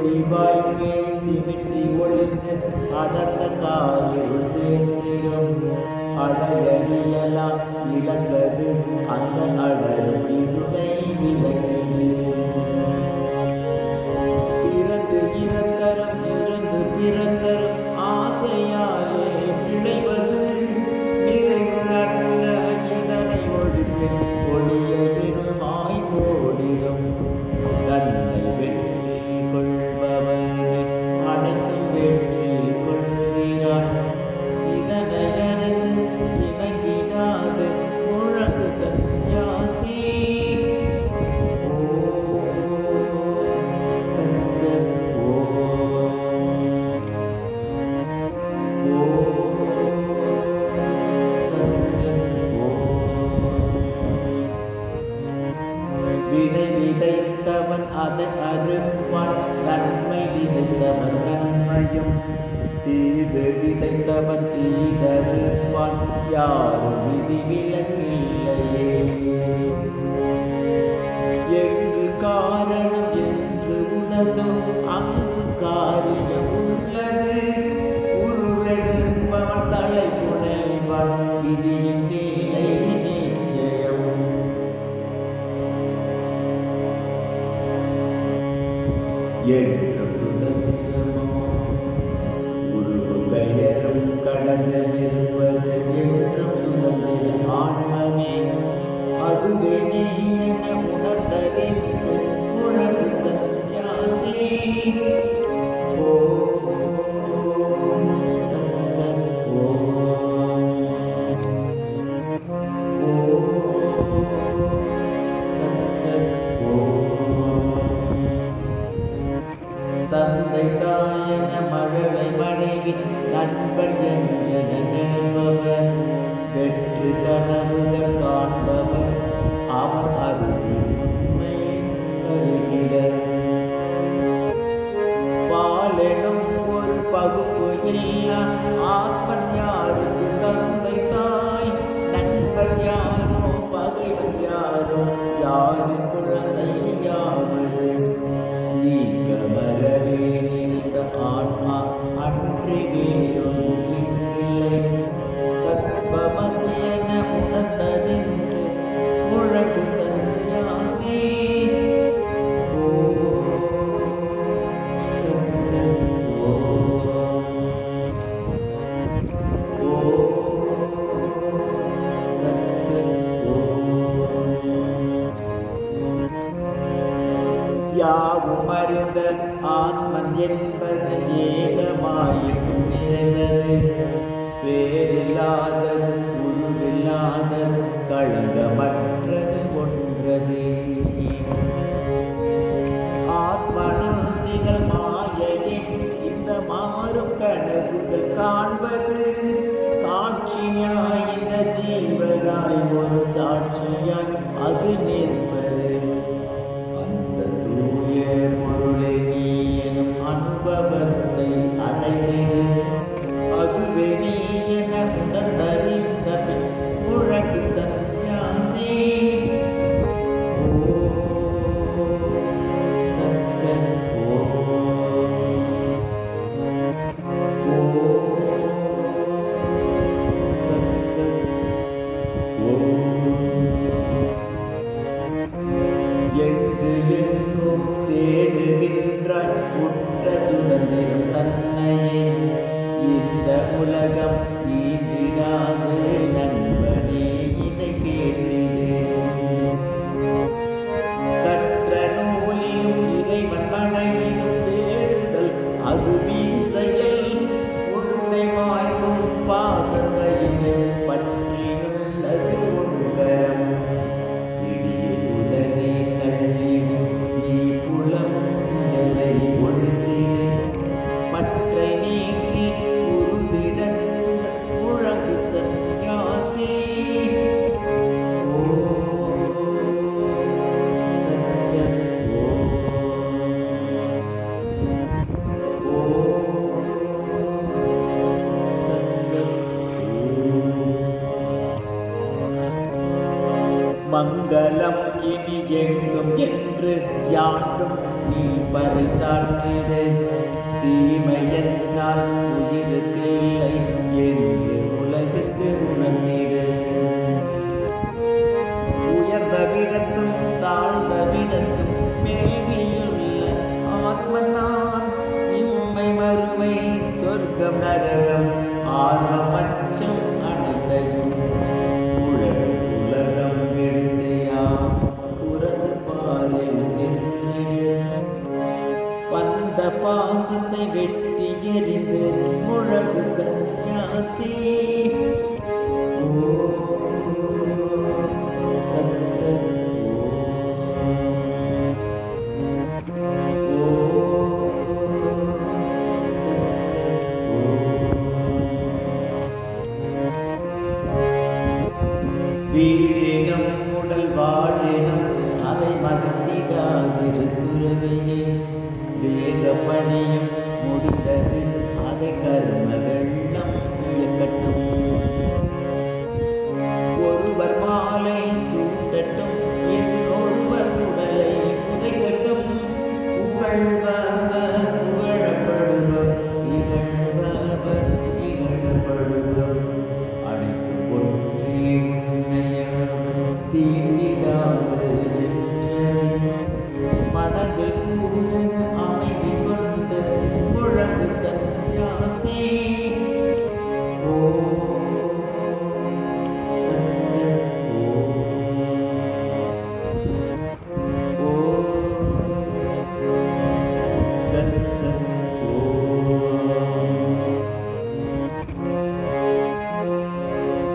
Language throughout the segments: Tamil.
தெளிவாய் பேசி வெட்டி ஒளிர்ந்து அடர்ந்த காலில் சேர்ந்திடும் அடைய இயலாம் இழந்தது அந்த அடரும் இருளை விளக்கிடு. பிறந்து இறந்தரும் இறந்து பிறந்தரும் ஆசையாலே விளைவது நிறைவு இதனை ஒடுப்பேன் யாரும் விதி விலக்கில்லையே. எங்கு காரணம் என்று உலகம் 咱们 உற்ற சுதந்திரம் தன்னையே. இந்த உலகம் ஈந்திடாது நன் மங்களம் இனி எங்கும் என்று யாரும் நீ பறைசாற்றிட தீமை என்னால் உயிருக்கு இல்லை என்று உலகிற்கு உணர்ந்திடு. உயர்ந்த விடத்தும் தாழ்ந்த விடத்தும் மேவியுள்ள ஆத்மன் இம்மை மறுமை சொர்க்கம் நரகம் ஆர்வம் அச்சம் பாசத்தை வெட்டி எறிந்து முழகு சன்னியாசி முடிந்தது. அதை கர்ம வெள்ளம்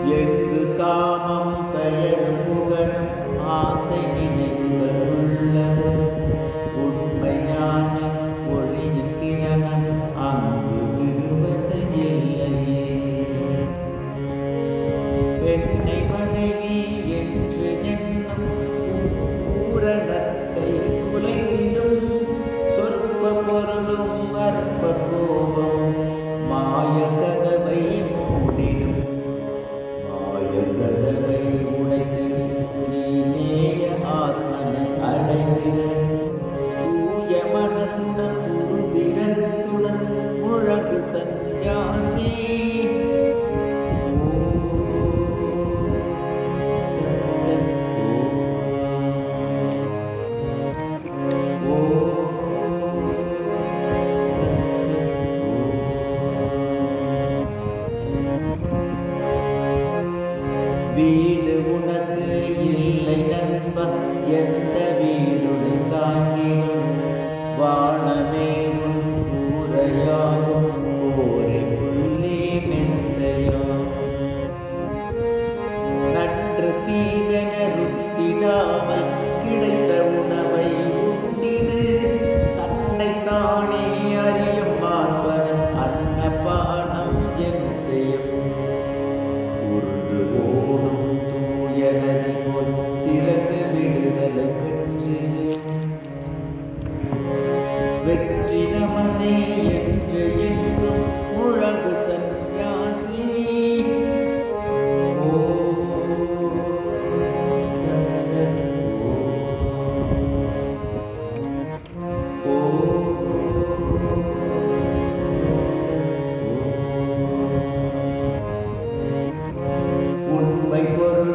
எங்கு காமம் பெயரும் புகழும் ஆசை நினைவுகள் உள்ளது.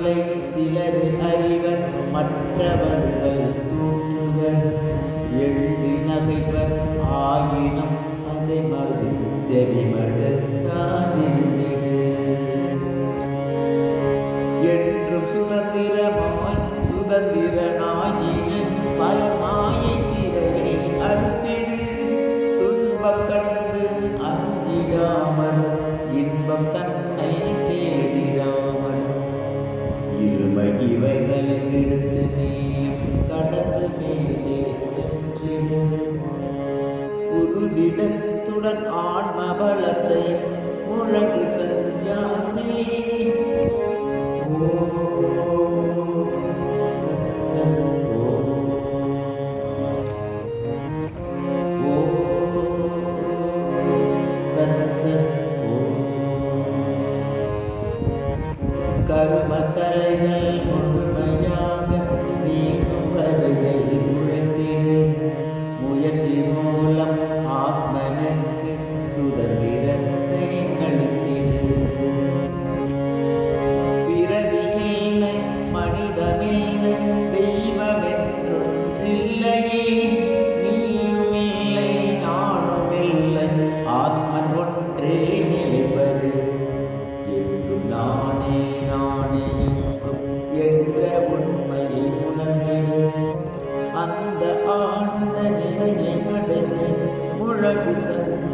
பொருளை சிலர் அறிவர் மற்றவர்கள் தூற்றுவர். எழுதி நகைவர் ஆயினும் அதை மறு செவிமடுத்தாதிருந்திடு. என்றும் சுதந்திரமாய் சுதந்திரனாயிரு பலர் மாயை திரையை அறுத்திடு. துன்பம் கண்டு அஞ்சிடாமல் இன்பம் தன் எடுத்து நீயும் கடந்து மேலே சென்றிடும் உறுதிடத்துடன் ஆன்ம பலத்தை முழங்கு சந்யாசி ஓ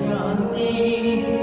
Nazarene.